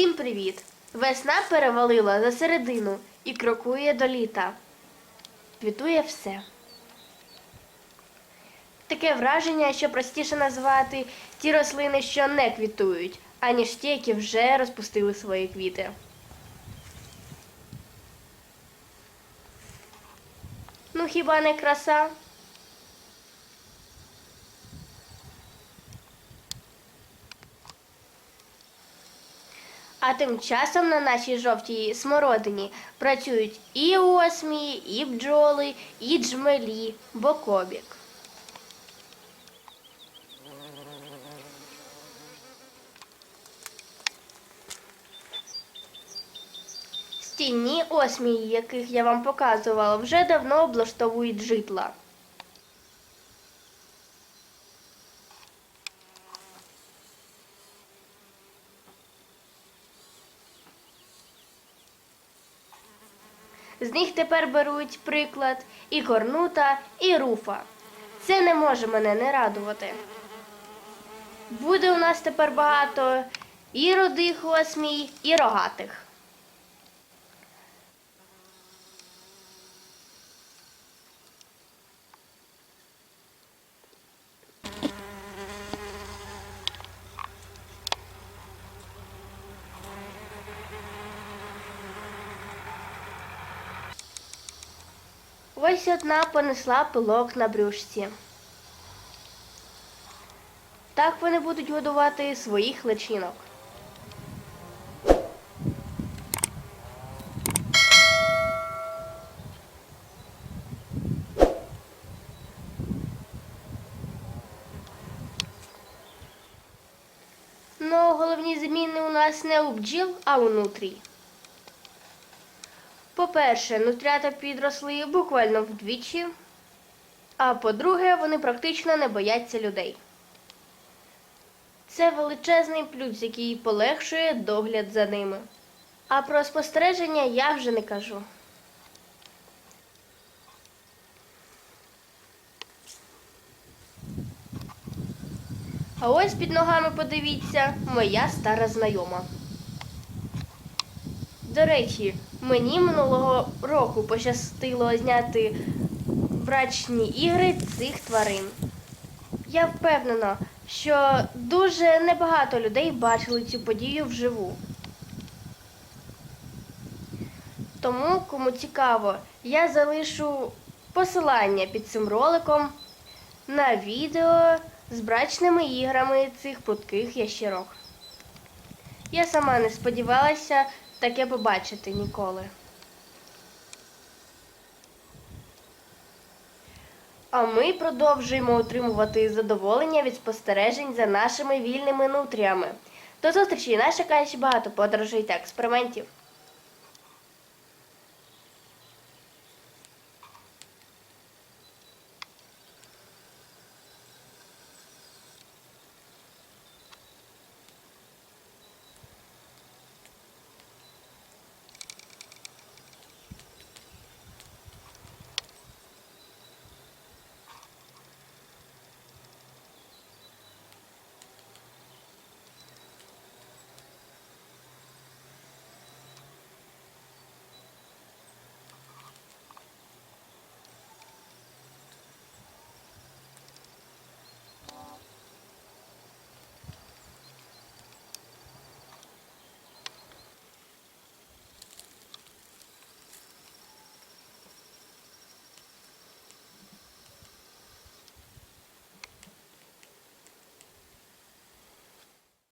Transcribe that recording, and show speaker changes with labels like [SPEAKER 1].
[SPEAKER 1] Всім привіт! Весна перевалила за середину і крокує до літа. Квітує все. Таке враження, що простіше назвати ті рослини, що не квітують, аніж ті, які вже розпустили свої квіти. Ну хіба не краса? А тим часом на нашій жовтій смородині працюють і осмії, і бджоли, і джмелі, бокобік. Стінні осмії, яких я вам показувала, вже давно облаштовують житла. З них тепер беруть приклад і корнута, і руфа. Це не може мене не радувати. Буде у нас тепер багато і родих осмій, і рогатих. Ось одна понесла пилок на брюшці. Так вони будуть годувати своїх личинок. Ну, головні зміни у нас не у бджіл, а у нутрій. По-перше, нутрята підросли буквально вдвічі, а по-друге, вони практично не бояться людей. Це величезний плюс, який полегшує догляд за ними. А про спостереження я вже не кажу. А ось під ногами подивіться моя стара знайома. До речі, мені минулого року пощастило зняти брачні ігри цих тварин. Я впевнена, що дуже небагато людей бачили цю подію вживу. Тому, кому цікаво, я залишу посилання під цим роликом на відео з брачними іграми цих прудких ящерок. Я сама не сподівалася таке побачити ніколи. А ми продовжуємо отримувати задоволення від спостережень за нашими вільними нутріями. До зустрічі! Нас чекає ще багато подорожей та експериментів.